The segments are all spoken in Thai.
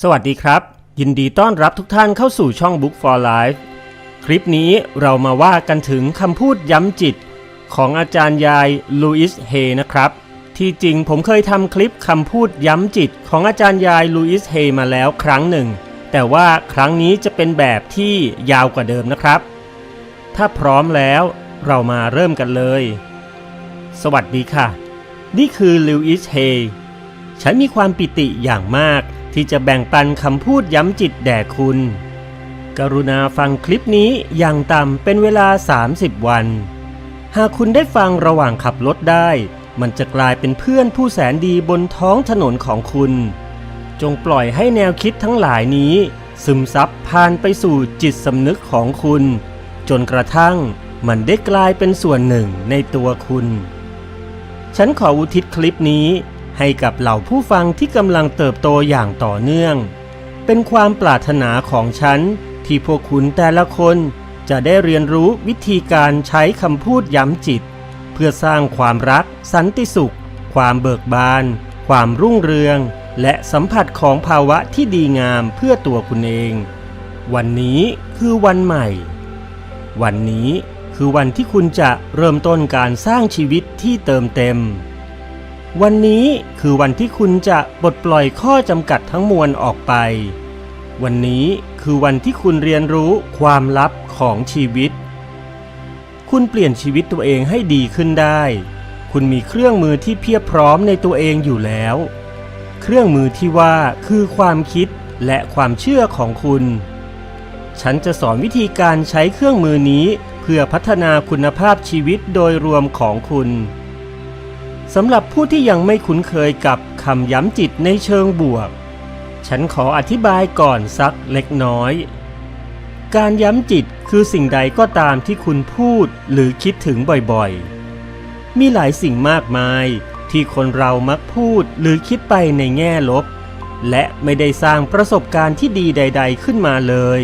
สวัสดีครับ ยินดีต้อนรับทุกท่านเข้าสู่ช่อง Book for Life คลิปนี้เรามาว่ากันถึงคำพูดย้ำจิต ของอาจารย์ยายลูอิสเฮนะครับ ที่จริงผมเคยทำคลิปคำพูดย้ำจิต ของอาจารย์ยายลูอิสเฮมาแล้วครั้งหนึ่ง แต่ว่าครั้งนี้จะเป็นแบบที่ยาวกว่าเดิมนะครับ ถ้าพร้อมแล้วเรามาเริ่มกันเลย สวัสดีค่ะ นี่คือลิวอิสเฮฉันมีความปิติอย่างมาก ที่จะแบ่งปันคำพูดย้ำจิตแด่คุณ กรุณาฟังคลิปนี้อย่างต่ำเป็นเวลา 30 วัน หากคุณได้ฟังระหว่างขับรถได้ มันจะกลายเป็นเพื่อนผู้แสนดีบนท้องถนนของคุณ จงปล่อยให้แนวคิดทั้งหลายนี้ ซึมซับผ่านไปสู่จิตสำนึกของคุณ จนกระทั่งมันได้กลายเป็นส่วนหนึ่งในตัวคุณ ฉันขออุทิศคลิปนี้ ให้กับเหล่าผู้ฟังที่กำลังเติบโตอย่างต่อเนื่อง เป็นความปรารถนาของฉันที่พวกคุณแต่ละคนจะได้เรียนรู้วิธีการใช้คำพูดย้ำจิต เพื่อสร้างความรัก สันติสุข ความเบิกบาน ความรุ่งเรือง และสัมผัสของภาวะที่ดีงามเพื่อตัวคุณเอง วันนี้คือวันใหม่ วันนี้คือวันที่คุณจะเริ่มต้นการสร้างชีวิตที่เติมเต็ม วันนี้คือวันที่คุณจะปลดปล่อยข้อจำกัดทั้งมวลออกไป วันนี้คือวันที่คุณเรียนรู้ความลับของชีวิต คุณเปลี่ยนชีวิตตัวเองให้ดีขึ้นได้ คุณมีเครื่องมือที่เพียบพร้อมในตัวเองอยู่แล้ว เครื่องมือที่ว่าคือความคิดและความเชื่อของคุณ ฉันจะสอนวิธีการใช้เครื่องมือนี้เพื่อพัฒนาคุณภาพชีวิตโดยรวมของคุณ สำหรับผู้ที่ยังไม่คุ้นเคยกับคำย้ำจิตในเชิงบวก ฉันขออธิบายก่อนสักเล็กน้อย การย้ำจิตคือสิ่งใดก็ตามที่คุณพูดหรือคิดถึงบ่อยๆ มีหลายสิ่งมากมายที่คนเรามักพูดหรือคิดไปในแง่ลบ และไม่ได้สร้างประสบการณ์ที่ดีใด ๆ ขึ้นมาเลย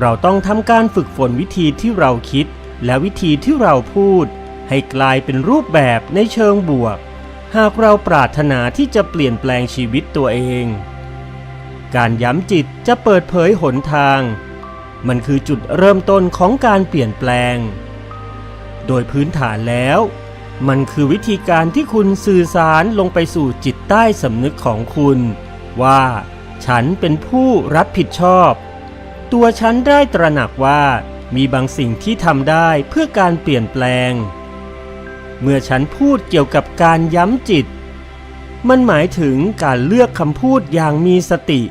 เราต้องทำการฝึกฝนวิธีที่เราคิดและวิธีที่เราพูด ให้กลายเป็นรูปแบบในเชิงบวก หากเราปรารถนาที่จะเปลี่ยนแปลงชีวิตตัวเอง การย้ำจิตจะเปิดเผยหนทาง มันคือจุดเริ่มต้นของการเปลี่ยนแปลง โดยพื้นฐานแล้ว มันคือวิธีการที่คุณสื่อสารลงไปสู่จิตใต้สำนึกของคุณ ว่าฉันเป็นผู้รับผิดชอบ ตัวฉันได้ตระหนักว่ามีบางสิ่งที่ทำได้เพื่อการเปลี่ยนแปลง เมื่อฉันพูดเกี่ยวกับการย้ำจิต มันหมายถึงการเลือกคำพูดอย่างมีสติ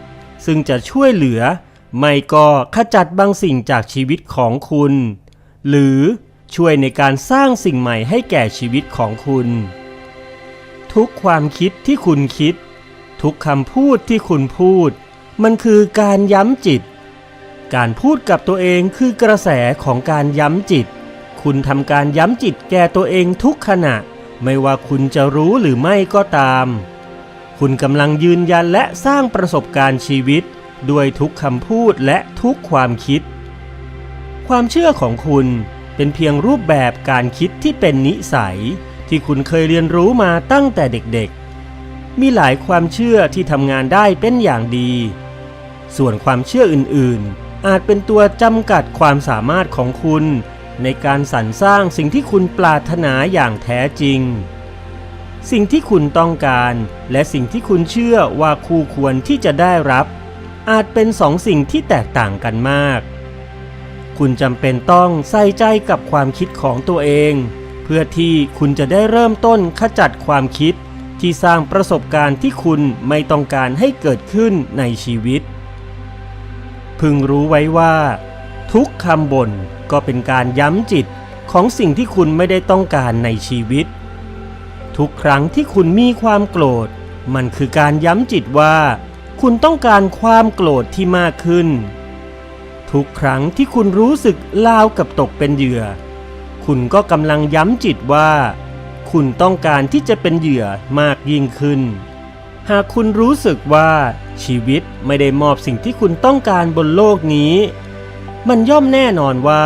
ซึ่งจะช่วยเหลือ ไม่ก็ขจัดบางสิ่งจากชีวิตของคุณ หรือช่วยในการสร้างสิ่งใหม่ให้แก่ชีวิตของคุณ ทุกความคิดที่คุณคิด ทุกคำพูดที่คุณพูด มันคือการย้ำจิต การพูดกับตัวเองคือกระแสของการย้ำจิต คุณทำการย้ำจิตแก่ตัวเองทุกขณะ ไม่ว่าคุณจะรู้หรือไม่ก็ตาม คุณกำลังยืนยันและสร้างประสบการณ์ชีวิต ด้วยทุกคำพูดและทุกความคิด ความเชื่อของคุณเป็นเพียงรูปแบบการคิดที่เป็นนิสัย ที่คุณเคยเรียนรู้มาตั้งแต่เด็กๆ มีหลายความเชื่อที่ทำงานได้เป็นอย่างดี ส่วนความเชื่ออื่นๆ อาจเป็นตัวจำกัดความสามารถของคุณ ในการสรรสร้างสิ่งที่คุณปรารถนาอย่างแท้จริง สิ่งที่คุณต้องการและสิ่งที่คุณเชื่อว่าคู่ควรที่จะได้รับ อาจเป็นสองสิ่งที่แตกต่างกันมาก คุณจำเป็นต้องใส่ใจกับความคิดของตัวเอง เพื่อที่คุณจะได้เริ่มต้นขจัดความคิดที่สร้างประสบการณ์ที่คุณไม่ต้องการให้เกิดขึ้นในชีวิต พึงรู้ไว้ว่า ทุกคำบ่นก็เป็นการย้ำจิตของสิ่งที่คุณไม่ได้ต้องการในชีวิต ทุกครั้งที่คุณมีความโกรธ มันคือการย้ำจิตว่า คุณต้องการความโกรธที่มากขึ้น ทุกครั้งที่คุณรู้สึกลาวกับตกเป็นเหยื่อ คุณก็กำลังย้ำจิตว่า คุณต้องการที่จะเป็นเหยื่อมากยิ่งขึ้น หากคุณรู้สึกว่าชีวิตไม่ได้มอบสิ่งที่คุณต้องการบนโลกนี้ มันย่อมแน่นอนว่า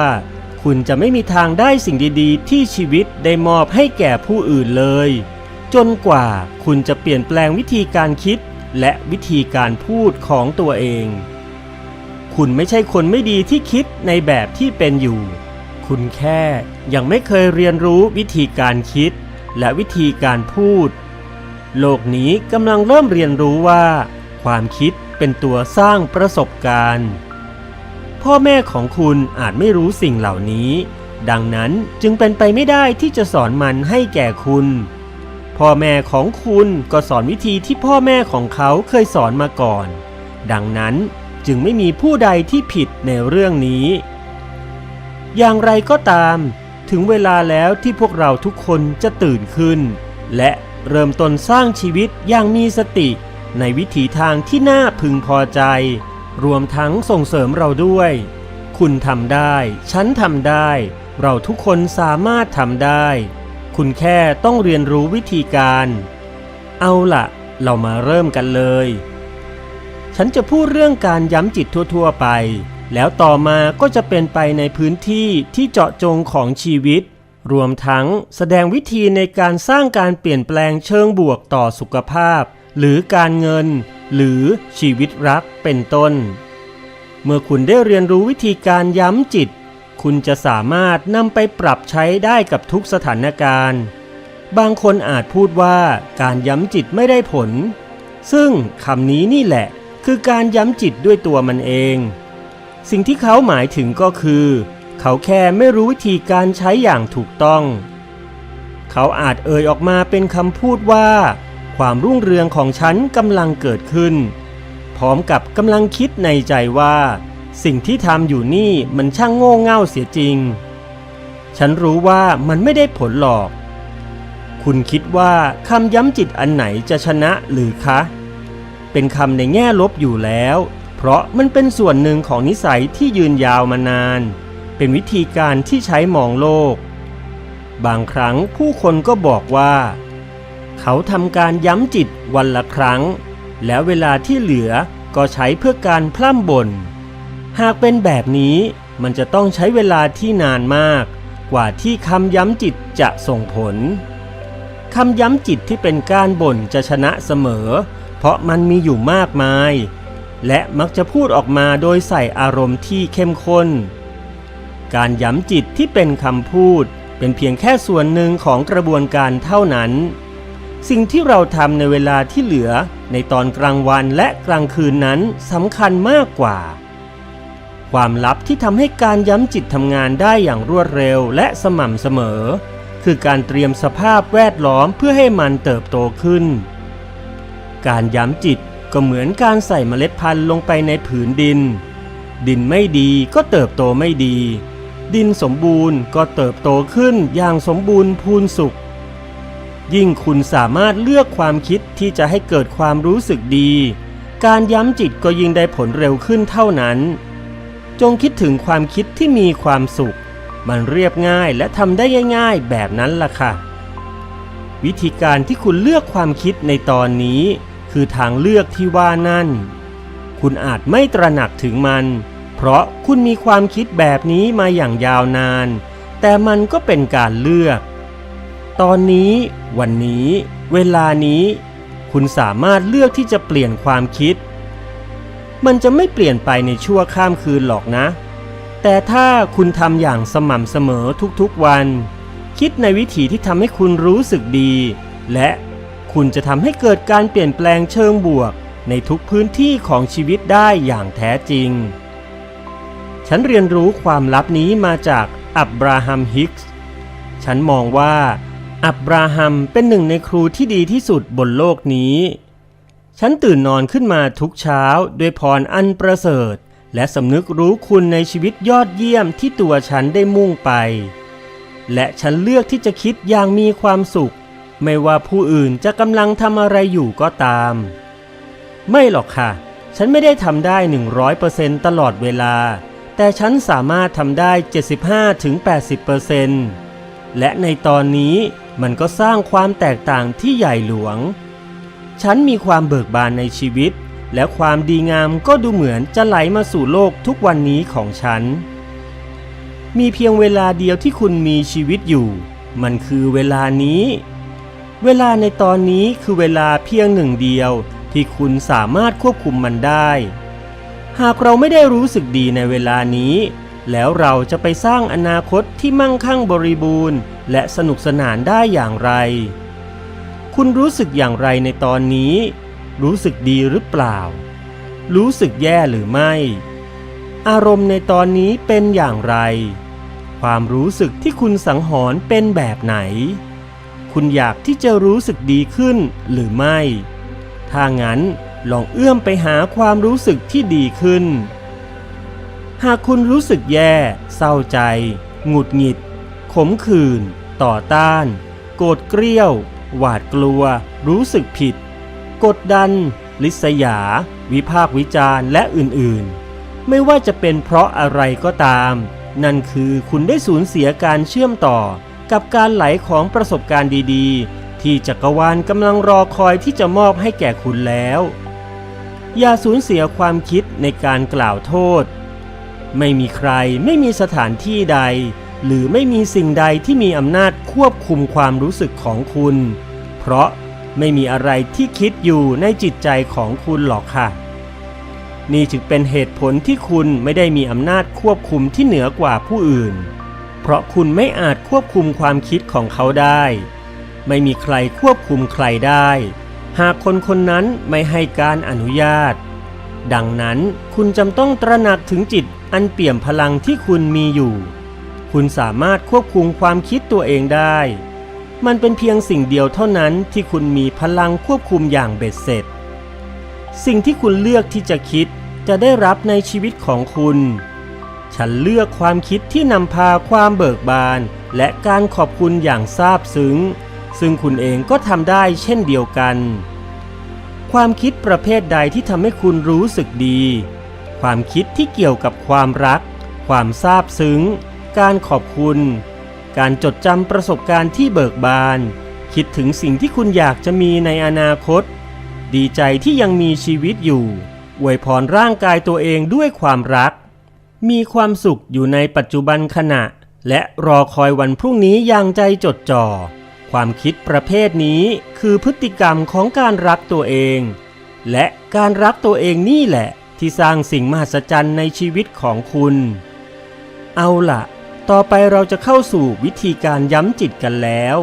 คุณจะไม่มีทางได้สิ่งดีๆ ที่ชีวิตได้มอบให้แก่ผู้อื่นเลย จนกว่าคุณจะเปลี่ยนแปลงวิธีการคิดและวิธีการพูดของตัวเอง คุณไม่ใช่คนไม่ดีที่คิดในแบบที่เป็นอยู่ คุณแค่ยังไม่เคยเรียนรู้วิธีการคิดและวิธีการพูด โลกนี้กำลังเริ่มเรียนรู้ว่า ความคิดเป็นตัวสร้างประสบการณ์ พ่อแม่ของคุณอาจไม่รู้สิ่งเหล่านี้ ดังนั้นจึงเป็นไปไม่ได้ที่จะสอนมันให้แก่คุณ พ่อแม่ของคุณก็สอนวิธีที่พ่อแม่ของเขาเคยสอนมาก่อน ดังนั้นจึงไม่มีผู้ใดที่ผิดในเรื่องนี้ อย่างไรก็ตาม ถึงเวลาแล้วที่พวกเราทุกคนจะตื่นขึ้น และเริ่มต้นสร้างชีวิตอย่างมีสติในวิถีทางที่น่าพึงพอใจ รวมทั้งส่งเสริมเราด้วย คุณทำได้ ฉันทำได้ เราทุกคนสามารถทำได้ คุณแค่ต้องเรียนรู้วิธีการ เอาล่ะเรามาเริ่มกันเลย ฉันจะพูดเรื่องการย้ำจิตทั่ว ๆ ไป แล้วต่อมาก็จะเป็นไปในพื้นที่ที่เจาะจงของชีวิต รวมทั้งแสดงวิธีในการสร้างการเปลี่ยนแปลงเชิงบวกต่อสุขภาพ หรือการเงิน หรือชีวิตรักเป็นต้น เมื่อคุณได้เรียนรู้วิธีการย้ำจิต คุณจะสามารถนำไปปรับใช้ได้กับทุกสถานการณ์ บางคนอาจพูดว่าการย้ำจิตไม่ได้ผล ซึ่งคำนี้นี่แหละ คือการย้ำจิตด้วยตัวมันเอง สิ่งที่เขาหมายถึงก็คือ เขาแค่ไม่รู้วิธีการใช้อย่างถูกต้อง เขาอาจเอ่ยออกมาเป็นคำพูดว่า ความรุ่งเรืองของฉันกำลังเกิดขึ้น พร้อมกับกำลังคิดในใจว่า สิ่งที่ทำอยู่นี่มันช่างโง่เง่าเสียจริง ฉันรู้ว่ามันไม่ได้ผลหรอก คุณคิดว่าคำย้ำจิตอันไหนจะชนะหรือคะ เป็นคำในแง่ลบอยู่แล้ว เพราะมันเป็นส่วนหนึ่งของนิสัยที่ยืนยาวมานาน เป็นวิธีการที่ใช้มองโลก บางครั้งผู้คนก็บอกว่า เขาทำการย้ำจิตวันละครั้ง แล้วเวลาที่เหลือก็ใช้เพื่อการพร่ำบ่น หากเป็นแบบนี้มันจะต้องใช้เวลาที่นานมาก กว่าที่คำย้ำจิตจะส่งผลคำย้ำจิตที่เป็นการบ่นจะชนะเสมอ เพราะมันมีอยู่มากมาย และมักจะพูดออกมาโดยใส่อารมณ์ที่เข้มข้น การย้ำจิตที่เป็นคำพูดเป็นเพียงแค่ส่วนหนึ่งของกระบวนการเท่านั้น สิ่งที่เราทำในเวลาที่เหลือในตอนกลางวันและกลางคืนนั้นสำคัญมากกว่า ความลับที่ทำให้การย้ำจิตทำงานได้อย่างรวดเร็วและสม่ำเสมอ คือการเตรียมสภาพแวดล้อมเพื่อให้มันเติบโตขึ้น การย้ำจิตก็เหมือนการใส่เมล็ดพันธุ์ลงไปในผืนดิน ดินไม่ดีก็เติบโตไม่ดี ดินสมบูรณ์ก็เติบโตขึ้นอย่างสมบูรณ์พูนสุข ยิ่งคุณสามารถเลือกความคิดที่จะให้เกิดความรู้สึกดี การย้ำจิตก็ยิ่งได้ผลเร็วขึ้นเท่านั้น จงคิดถึงความคิดที่มีความสุข มันเรียบง่ายและทำได้ง่ายๆ แบบนั้นล่ะค่ะ วิธีการที่คุณเลือกความคิดในตอนนี้ คือทางเลือกที่ว่านั่น คุณอาจไม่ตระหนักถึงมัน เพราะคุณมีความคิดแบบนี้มาอย่างยาวนาน แต่มันก็เป็นการเลือก ตอนนี้ วันนี้ เวลานี้ คุณสามารถเลือกที่จะเปลี่ยนความคิด มันจะไม่เปลี่ยนไปในชั่วข้ามคืนหรอกนะ แต่ถ้าคุณทำอย่างสม่ำเสมอทุกๆวัน คิดในวิธีที่ทำให้คุณรู้สึกดี และคุณจะทำให้เกิดการเปลี่ยนแปลงเชิงบวก ในทุกพื้นที่ของชีวิตได้อย่างแท้จริง ฉันเรียนรู้ความลับนี้มาจากอับราฮัมฮิกส์ ฉันมองว่า อับราฮัมเป็นหนึ่งในครูที่ดีที่สุดบนโลกนี้ ฉันตื่นนอนขึ้นมาทุกเช้าด้วยพรอันประเสริฐ และสำนึกรู้คุณในชีวิตยอดเยี่ยมที่ตัวฉันได้มุ่งไป และฉันเลือกที่จะคิดอย่างมีความสุข ไม่ว่าผู้อื่นจะกำลังทำอะไรอยู่ก็ตาม ไม่หรอกค่ะ ฉันไม่ได้ทำได้ 100%ตลอดเวลา แต่ฉันสามารถทำได้ 75-80% และในตอนนี้มันก็สร้างความแตกต่างที่ใหญ่หลวง ฉันมีความเบิกบานในชีวิต และความดีงามก็ดูเหมือนจะไหลมาสู่โลกทุกวันนี้ของฉัน มีเพียงเวลาเดียวที่คุณมีชีวิตอยู่ มันคือเวลานี้ เวลาในตอนนี้คือเวลาเพียงหนึ่งเดียวที่คุณสามารถควบคุมมันได้ หากเราไม่ได้รู้สึกดีในเวลานี้ แล้วเราจะไปสร้างอนาคตที่มั่งคั่งบริบูรณ์ และสนุกสนานได้อย่างไร คุณรู้สึกอย่างไรในตอนนี้ รู้สึกดีหรือเปล่า รู้สึกแย่หรือไม่ อารมณ์ในตอนนี้เป็นอย่างไร ความรู้สึกที่คุณสังหรณ์เป็นแบบไหน คุณอยากที่จะรู้สึกดีขึ้นหรือไม่ ถ้างั้นลองเอื้อมไปหาความรู้สึกที่ดีขึ้น หากคุณรู้สึกแย่ เศร้าใจ หงุดหงิด ขมขื่น ต่อต้าน โกรธเกรี้ยว หวาดกลัว รู้สึกผิด กดดัน ลิษยา วิพากวิจารณ์และอื่นๆ ไม่ว่าจะเป็นเพราะอะไรก็ตาม นั่นคือคุณได้สูญเสียการเชื่อมต่อ กับการไหลของประสบการณ์ดีๆ ที่จักรวาลกำลังรอคอยที่จะมอบให้แก่คุณแล้ว อย่าสูญเสียความคิดในการกล่าวโทษ ไม่มีใครไม่มีสถานที่ใด หรือไม่มีสิ่งใดที่มีอำนาจควบคุมความรู้สึกของคุณ เพราะไม่มีอะไรที่คิดอยู่ในจิตใจของคุณหรอกค่ะ นี่จึงเป็นเหตุผลที่คุณไม่ได้มีอำนาจควบคุมที่เหนือกว่าผู้อื่น เพราะคุณไม่อาจควบคุมความคิดของเขาได้ ไม่มีใครควบคุมใครได้ หากคนคนนั้นไม่ให้การอนุญาต ดังนั้นคุณจำต้องตระหนักถึงจิต อันเปี่ยมพลังที่คุณมีอยู่ คุณสามารถควบคุมความคิดตัวเองได้ มันเป็นเพียงสิ่งเดียวเท่านั้นที่คุณมีพลังควบคุมอย่างเบ็ดเสร็จ สิ่งที่คุณเลือกที่จะคิดจะได้รับในชีวิตของคุณ ฉันเลือกความคิดที่นำพาความเบิกบาน และการขอบคุณอย่างซาบซึ้ง ซึ่งคุณเองก็ทำได้เช่นเดียวกัน ความคิดประเภทใดที่ทำให้คุณรู้สึกดี ความคิดที่เกี่ยวกับความรัก ความซาบซึ้ง การขอบคุณ การจดจำประสบการณ์ที่เบิกบาน คิดถึงสิ่งที่คุณอยากจะมีในอนาคต ดีใจที่ยังมีชีวิตอยู่อวยพรร่างกายตัวเองด้วยความรัก มีความสุขอยู่ในปัจจุบันขณะ และรอคอยวันพรุ่งนี้อย่างใจจดจ่อ ความคิดประเภทนี้คือพฤติกรรมของการรักตัวเอง และการรักตัวเองนี่แหละ ที่สร้างสิ่งมหัศจรรย์ในชีวิตของคุณ เอาละต่อไปเราจะเข้าสู่วิธีการย้ำจิตกันแล้ว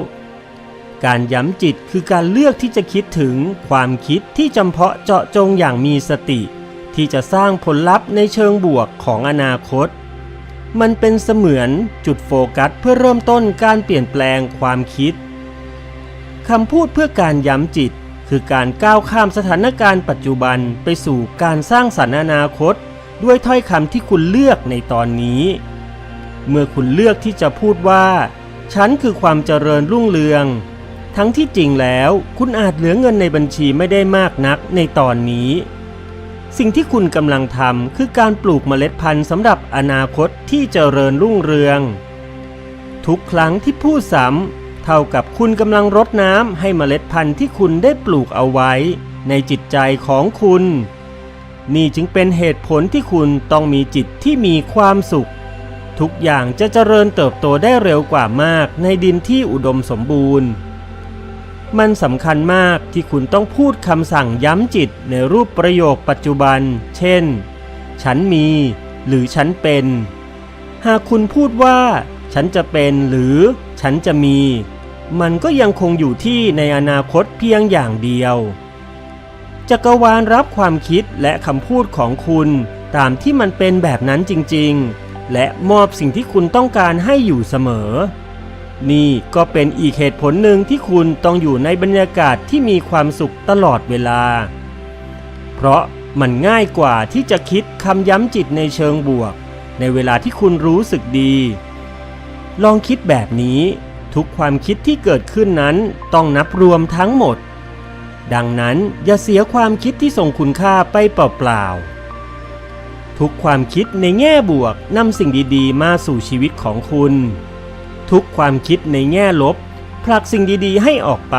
การย้ำจิตคือการเลือกที่จะคิดถึงความคิดที่จำเพาะเจาะจงอย่างมีสติ ที่จะสร้างผลลัพธ์ในเชิงบวกของอนาคต มันเป็นเสมือนจุดโฟกัสเพื่อเริ่มต้นการเปลี่ยนแปลงความคิดคำพูดเพื่อการย้ำจิต คือการก้าวข้ามสถานการณ์ปัจจุบันไปสู่การสร้างสรรค์อนาคต ด้วยถ้อยคำที่คุณเลือกในตอนนี้ เมื่อคุณเลือกที่จะพูดว่า ฉันคือความเจริญรุ่งเรือง ทั้งที่จริงแล้วคุณอาจเหลือเงินในบัญชีไม่ได้มากนักในตอนนี้ สิ่งที่คุณกำลังทำคือการปลูกเมล็ดพันธุ์สำหรับอนาคตที่เจริญรุ่งเรือง ทุกครั้งที่พูดซ้ำ เท่ากับคุณกำลังรดน้ำให้เมล็ดพันธุ์ที่คุณได้ปลูกเอาไว้ ในจิตใจของคุณ นี่จึงเป็นเหตุผลที่คุณต้องมีจิตที่มีความสุข ทุกอย่างจะเจริญเติบโตได้เร็วกว่ามากในดินที่อุดมสมบูรณ์ มันสำคัญมากที่คุณต้องพูดคำสั่งย้ำจิตในรูปประโยคปัจจุบัน เช่น ฉันมี หรือฉันเป็น หากคุณพูดว่า ฉันจะเป็นหรือ ฉันจะมี มันก็ยังคงอยู่ที่ในอนาคตเพียงอย่างเดียว จักรวาลรับความคิดและคำพูดของคุณตามที่มันเป็นแบบนั้นจริงๆ และมอบสิ่งที่คุณต้องการให้อยู่เสมอ นี่ก็เป็นอีกเหตุผลหนึ่งที่คุณต้องอยู่ในบรรยากาศที่มีความสุขตลอดเวลา เพราะมันง่ายกว่าที่จะคิดคำย้ำจิตในเชิงบวก ในเวลาที่คุณรู้สึกดี ลองคิดแบบนี้ ทุกความคิดที่เกิดขึ้นนั้นต้องนับรวมทั้งหมด ดังนั้นอย่าเสียความคิดที่ส่งคุณค่าไปเปล่าๆทุกความคิดในแง่บวกนำสิ่งดีๆ มาสู่ชีวิตของคุณ ทุกความคิดในแง่ลบผลักสิ่งดีๆ ให้ออกไป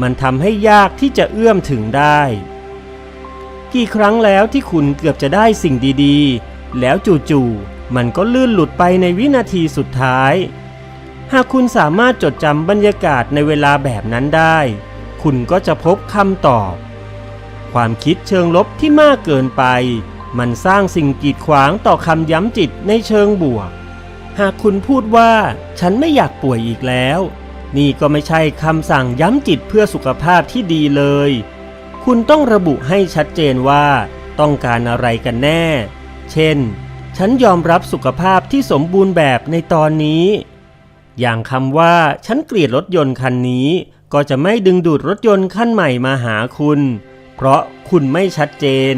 มันทำให้ยากที่จะเอื้อมถึงได้ กี่ครั้งแล้วที่คุณเกือบจะได้สิ่งดีๆ แล้วจู่ๆ มันก็ลื่นหลุดไปในวินาทีสุดท้าย หากคุณสามารถจดจำบรรยากาศในเวลาแบบนั้นได้ คุณก็จะพบคำตอบ ความคิดเชิงลบที่มากเกินไป มันสร้างสิ่งกีดขวางต่อคำย้ำจิตในเชิงบวก หากคุณพูดว่าฉันไม่อยากป่วยอีกแล้ว นี่ก็ไม่ใช่คำสั่งย้ำจิตเพื่อสุขภาพที่ดีเลย คุณต้องระบุให้ชัดเจนว่า ต้องการอะไรกันแน่ เช่น ฉันยอมรับสุขภาพที่สมบูรณ์แบบในตอนนี้ อย่างคำว่าฉันเกลียดรถยนต์คันนี้ ก็จะไม่ดึงดูดรถยนต์คันใหม่มาหาคุณ เพราะคุณไม่ชัดเจน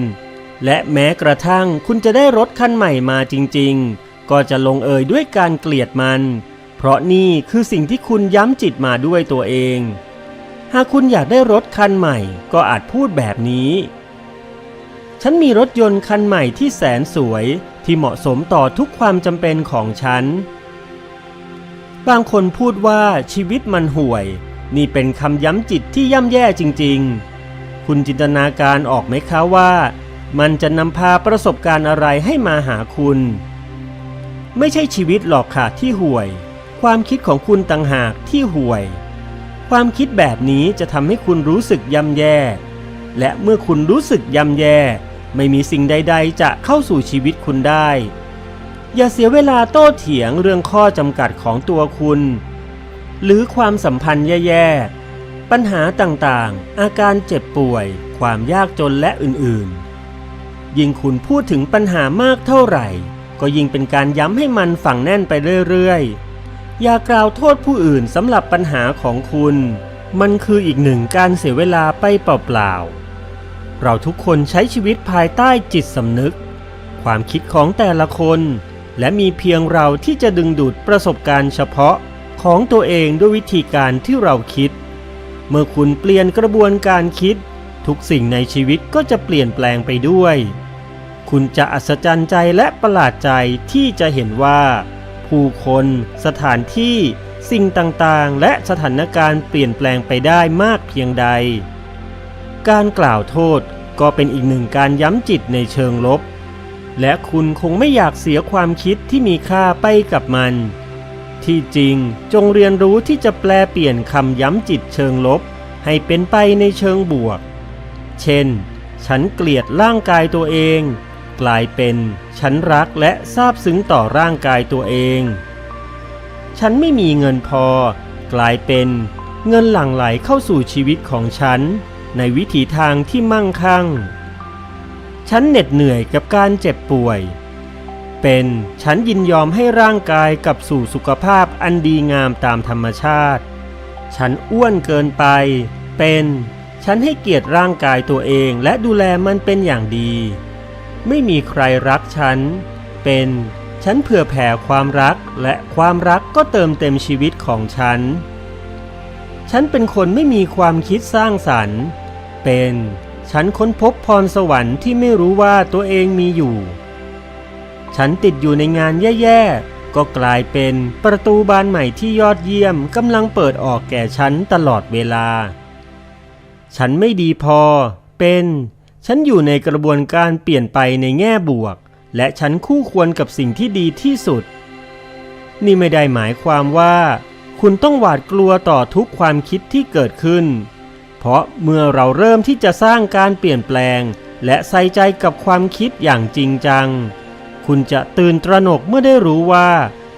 และแม้กระทั่งคุณจะได้รถคันใหม่มาจริง ๆ ก็จะลงเอยด้วยการเกลียดมัน เพราะนี่คือสิ่งที่คุณย้ำจิตมาด้วยตัวเอง หากคุณอยากได้รถคันใหม่ ก็อาจพูดแบบนี้ ฉันมีรถยนต์คันใหม่ที่แสนสวย ที่เหมาะสมต่อทุกความจำเป็นของฉัน บางคนพูดว่าชีวิตมันห่วย นี่เป็นคำย้ำจิตที่ย่ำแย่จริง ๆ คุณจินตนาการออกไหมคะว่า มันจะนำพาประสบการณ์อะไรให้มาหาคุณ ไม่ใช่ชีวิตหรอกค่ะที่ห่วย ความคิดของคุณต่างหากที่ห่วย ความคิดแบบนี้จะทำให้คุณรู้สึกย่ำแย่ และเมื่อคุณรู้สึกย่ำแย่ ไม่มีสิ่งใด ๆ จะเข้าสู่ชีวิตคุณได้ อย่าเสียเวลาโต้เถียงเรื่องข้อจำกัดของตัวคุณ หรือความสัมพันธ์แย่ๆ ปัญหาต่างๆ อาการเจ็บป่วย ความยากจนและอื่นๆ ยิ่งคุณพูดถึงปัญหามากเท่าไหร่ ก็ยิ่งเป็นการย้ำให้มันฝังแน่นไปเรื่อยๆ อย่ากล่าวโทษผู้อื่นสำหรับปัญหาของคุณ มันคืออีกหนึ่งการเสียเวลาไปเปล่าๆ เราทุกคนใช้ชีวิตภายใต้จิตสำนึก ความคิดของแต่ละคน และมีเพียงเราที่จะดึงดูดประสบการณ์เฉพาะของตัวเองด้วยวิธีการที่เราคิด เมื่อคุณเปลี่ยนกระบวนการคิด ทุกสิ่งในชีวิตก็จะเปลี่ยนแปลงไปด้วย คุณจะอัศจรรย์ใจและประหลาดใจที่จะเห็นว่า ผู้คน สถานที่ สิ่งต่างๆ และสถานการณ์เปลี่ยนแปลงไปได้มากเพียงใด การกล่าวโทษก็เป็นอีกหนึ่งการย้ำจิตในเชิงลบ และคุณคงไม่อยากเสียความคิดที่มีค่าไปกับมัน ที่จริงจงเรียนรู้ที่จะแปลเปลี่ยนคำย้ำจิตเชิงลบ ให้เป็นไปในเชิงบวก เช่น ฉันเกลียดร่างกายตัวเอง กลายเป็นฉันรักและซาบซึ้งต่อร่างกายตัวเอง ฉันไม่มีเงินพอ กลายเป็นเงินหลั่งไหลเข้าสู่ชีวิตของฉัน ในวิถีทางที่มั่งคั่ง ฉันเหน็ดเหนื่อยกับการเจ็บป่วย เป็นฉันยินยอมให้ร่างกายกลับสู่สุขภาพอันดีงามตามธรรมชาติ ฉันอ้วนเกินไป เป็นฉันให้เกียรติร่างกายตัวเองและดูแลมันเป็นอย่างดี ไม่มีใครรักฉัน เป็นฉันเผื่อแผ่ความรักและความรักก็เติมเต็มชีวิตของฉัน ฉันเป็นคนไม่มีความคิดสร้างสรรค์ เป็นฉันค้นพบพรสวรรค์ที่ไม่รู้ว่าตัวเองมีอยู่ ฉันติดอยู่ในงานแย่ๆ ก็กลายเป็นประตูบานใหม่ที่ยอดเยี่ยมกำลังเปิดออกแก่ฉันตลอดเวลา ฉันไม่ดีพอ เป็น ฉันอยู่ในกระบวนการเปลี่ยนไปในแง่บวก และฉันคู่ควรกับสิ่งที่ดีที่สุด นี่ไม่ได้หมายความว่า คุณต้องหวาดกลัวต่อทุกความคิดที่เกิดขึ้น เพราะเมื่อเราเริ่มที่จะสร้างการเปลี่ยนแปลง และใส่ใจกับความคิดอย่างจริงจัง คุณจะตื่นตระหนกเมื่อได้รู้ว่า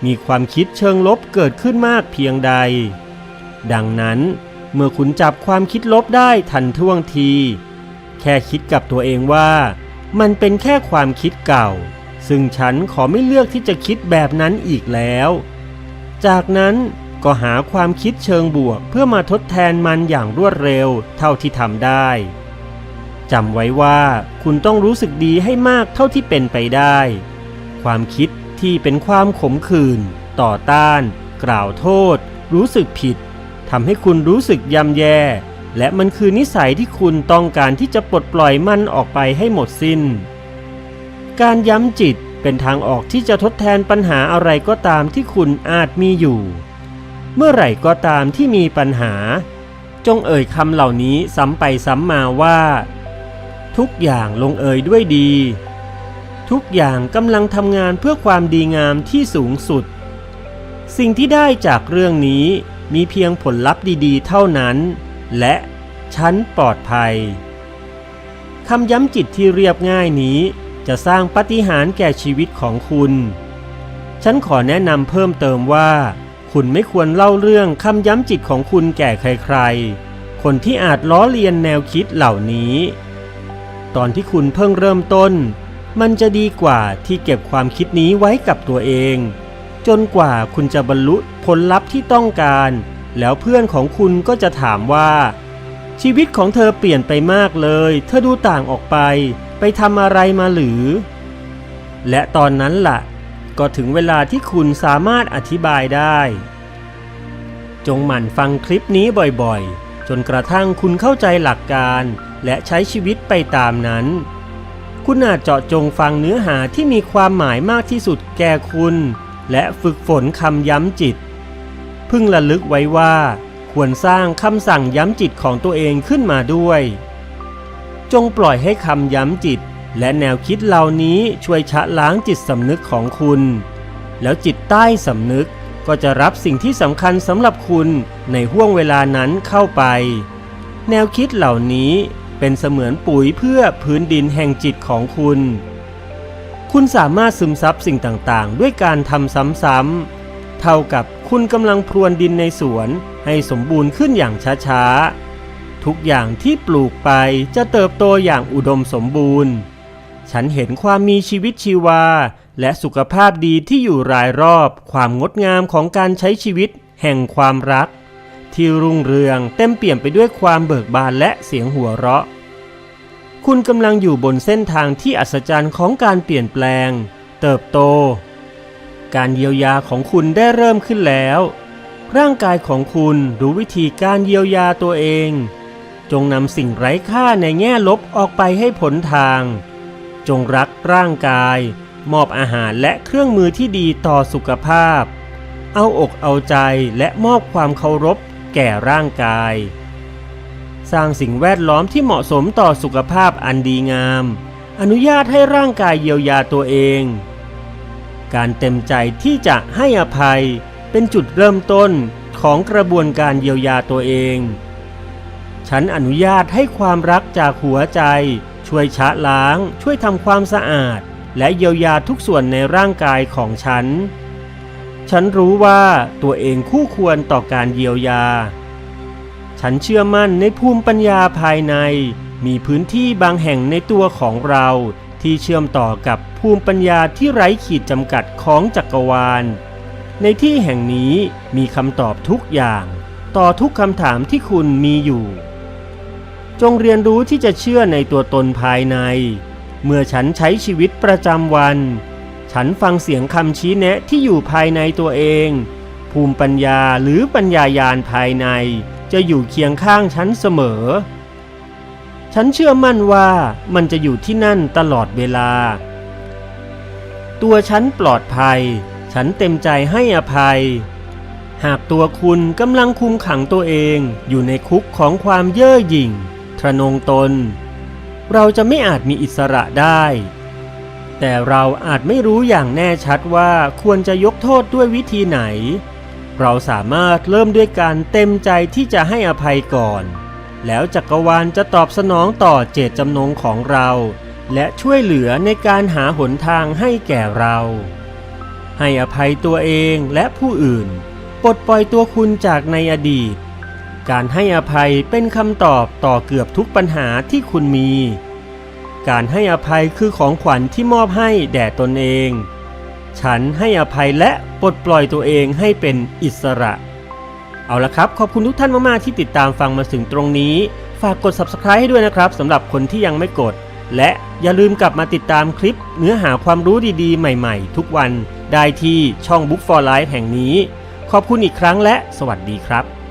มีความคิดเชิงลบเกิดขึ้นมากเพียงใด ดังนั้น เมื่อคุณจับความคิดลบได้ทันท่วงที แค่คิดกับตัวเองว่า มันเป็นแค่ความคิดเก่า ซึ่งฉันขอไม่เลือกที่จะคิดแบบนั้นอีกแล้ว จากนั้น ก็หาความคิดเชิงบวกเพื่อมาทดแทนมันอย่างรวดเร็วเท่าที่ทำได้จำไว้ว่าคุณต้องรู้สึกดีให้มากเท่าที่เป็นไปได้ ความคิดที่เป็นความขมขื่นต่อต้าน กล่าวโทษ รู้สึกผิดทำให้คุณรู้สึกยำแย่ และมันคือนิสัยที่คุณต้องการที่จะปลดปล่อยมันออกไปให้หมดสิ้น การย้ำจิตเป็นทางออกที่จะทดแทนปัญหาอะไรก็ตามที่คุณอาจมีอยู่ เมื่อไหร่ก็ตามที่มีปัญหา จงเอ่ยคำเหล่านี้ซ้ำไปซ้ำมาว่า ทุกอย่างลงเอ่ยด้วยดี ทุกอย่างกำลังทำงานเพื่อความดีงามที่สูงสุด สิ่งที่ได้จากเรื่องนี้มีเพียงผลลัพธ์ดีๆ เท่านั้น และฉันปลอดภัยคำย้ำจิตที่เรียบง่ายนี้จะสร้างปาฏิหารย์แก่ชีวิตของคุณ ฉันขอแนะนำเพิ่มเติมว่า คุณไม่ควรเล่าเรื่องคำย้ำจิตของคุณแก่ใครๆ คนที่อาจล้อเลียนแนวคิดเหล่านี้ ตอนที่คุณเพิ่งเริ่มต้น มันจะดีกว่าที่เก็บความคิดนี้ไว้กับตัวเอง จนกว่าคุณจะบรรลุผลลัพธ์ที่ต้องการ แล้วเพื่อนของคุณก็จะถามว่า ชีวิตของเธอเปลี่ยนไปมากเลย เธอดูต่างออกไป ไปทำอะไรมาหรือ และตอนนั้นล่ะ ก็ถึงเวลาที่คุณสามารถอธิบายได้ จงหมั่นฟังคลิปนี้บ่อยๆ จนกระทั่งคุณเข้าใจหลักการ และใช้ชีวิตไปตามนั้น คุณอาจเจาะจงฟังเนื้อหาที่มีความหมายมากที่สุดแก่คุณ และฝึกฝนคำย้ำจิต พึงระลึกไว้ว่า ควรสร้างคำสั่งย้ำจิตของตัวเองขึ้นมาด้วย จงปล่อยให้คำย้ำจิต และแนวคิดเหล่านี้ช่วยชะล้างจิตสำนึกของคุณ แล้วจิตใต้สำนึกก็จะรับสิ่งที่สำคัญสำหรับคุณในห่วงเวลานั้นเข้าไป แนวคิดเหล่านี้เป็นเสมือนปุ๋ยเพื่อพื้นดินแห่งจิตของคุณ คุณสามารถซึมซับสิ่งต่างๆ ด้วยการทำซ้ำๆ เท่ากับคุณกำลังพรวนดินในสวนให้สมบูรณ์ขึ้นอย่างช้าๆ ทุกอย่างที่ปลูกไปจะเติบโตอย่างอุดมสมบูรณ์ ฉันเห็นความมีชีวิตชีวา และสุขภาพดีที่อยู่รายรอบ ความงดงามของการใช้ชีวิต แห่งความรัก ที่รุ่งเรืองเต็มเปี่ยมไปด้วยความเบิกบานและเสียงหัวเราะ คุณกำลังอยู่บนเส้นทางที่อัศจรรย์ของการเปลี่ยนแปลง เติบโต การเยียวยาของคุณได้เริ่มขึ้นแล้ว ร่างกายของคุณรู้วิธีการเยียวยาตัวเอง จงนำสิ่งไร้ค่าในแง่ลบออกไปให้ผลทาง จงรักร่างกาย มอบอาหารและเครื่องมือที่ดีต่อสุขภาพ เอาอกเอาใจและมอบความเคารพแก่ร่างกาย สร้างสิ่งแวดล้อมที่เหมาะสมต่อสุขภาพอันดีงาม อนุญาตให้ร่างกายเยียวยาตัวเอง การเต็มใจที่จะให้อภัยเป็นจุดเริ่มต้นของกระบวนการเยียวยาตัวเอง ฉันอนุญาตให้ความรักจากหัวใจ ช่วยชะล้าง ช่วยทำความสะอาด และเยียวยาทุกส่วนในร่างกายของฉัน ฉันรู้ว่าตัวเองคู่ควรต่อการเยียวยา ฉันเชื่อมั่นในภูมิปัญญาภายใน มีพื้นที่บางแห่งในตัวของเราที่เชื่อมต่อกับภูมิปัญญาที่ไร้ขีดจำกัดของจักรวาล ในที่แห่งนี้มีคำตอบทุกอย่าง ต่อทุกคำถามที่คุณมีอยู่ จงเรียนรู้ที่จะเชื่อในตัวตนภายใน เมื่อฉันใช้ชีวิตประจำวัน ฉันฟังเสียงคำชี้แนะที่อยู่ภายในตัวเอง ภูมิปัญญาหรือปัญญายาณภายใน จะอยู่เคียงข้างฉันเสมอ ฉันเชื่อมั่นว่ามันจะอยู่ที่นั่นตลอดเวลา ตัวฉันปลอดภัย ฉันเต็มใจให้อภัยหากตัวคุณกำลังคุมขังตัวเองอยู่ในคุกของความเย่อหยิ่ง ทระนงตน เราจะไม่อาจมีอิสระได้ แต่เราอาจไม่รู้อย่างแน่ชัดว่าควรจะยกโทษด้วยวิธีไหน เราสามารถเริ่มด้วยการเต็มใจที่จะให้อภัยก่อน แล้วจักรวาลจะตอบสนองต่อเจตจำนงของเรา และช่วยเหลือในการหาหนทางให้แก่เรา ให้อภัยตัวเองและผู้อื่นปลดปล่อยตัวคุณจากในอดีต การให้อภัยเป็นคำตอบต่อเกือบทุกปัญหาที่คุณมี การให้อภัยคือของขวัญที่มอบให้แด่ตนเอง ฉันให้อภัยและปลดปล่อยตัวเองให้เป็นอิสระ เอาละครับ ขอบคุณทุกท่านมาก ๆ ที่ติดตามฟังมาถึงตรงนี้ ฝากกด subscribe ให้ด้วยนะครับสำหรับคนที่ยังไม่กด และอย่าลืมกลับมาติดตามคลิปเนื้อหาความรู้ดี ๆ ใหม่ ๆ ทุกวันได้ที่ช่อง Book for Life แห่งนี้ ขอบคุณอีกครั้งและสวัสดีครับ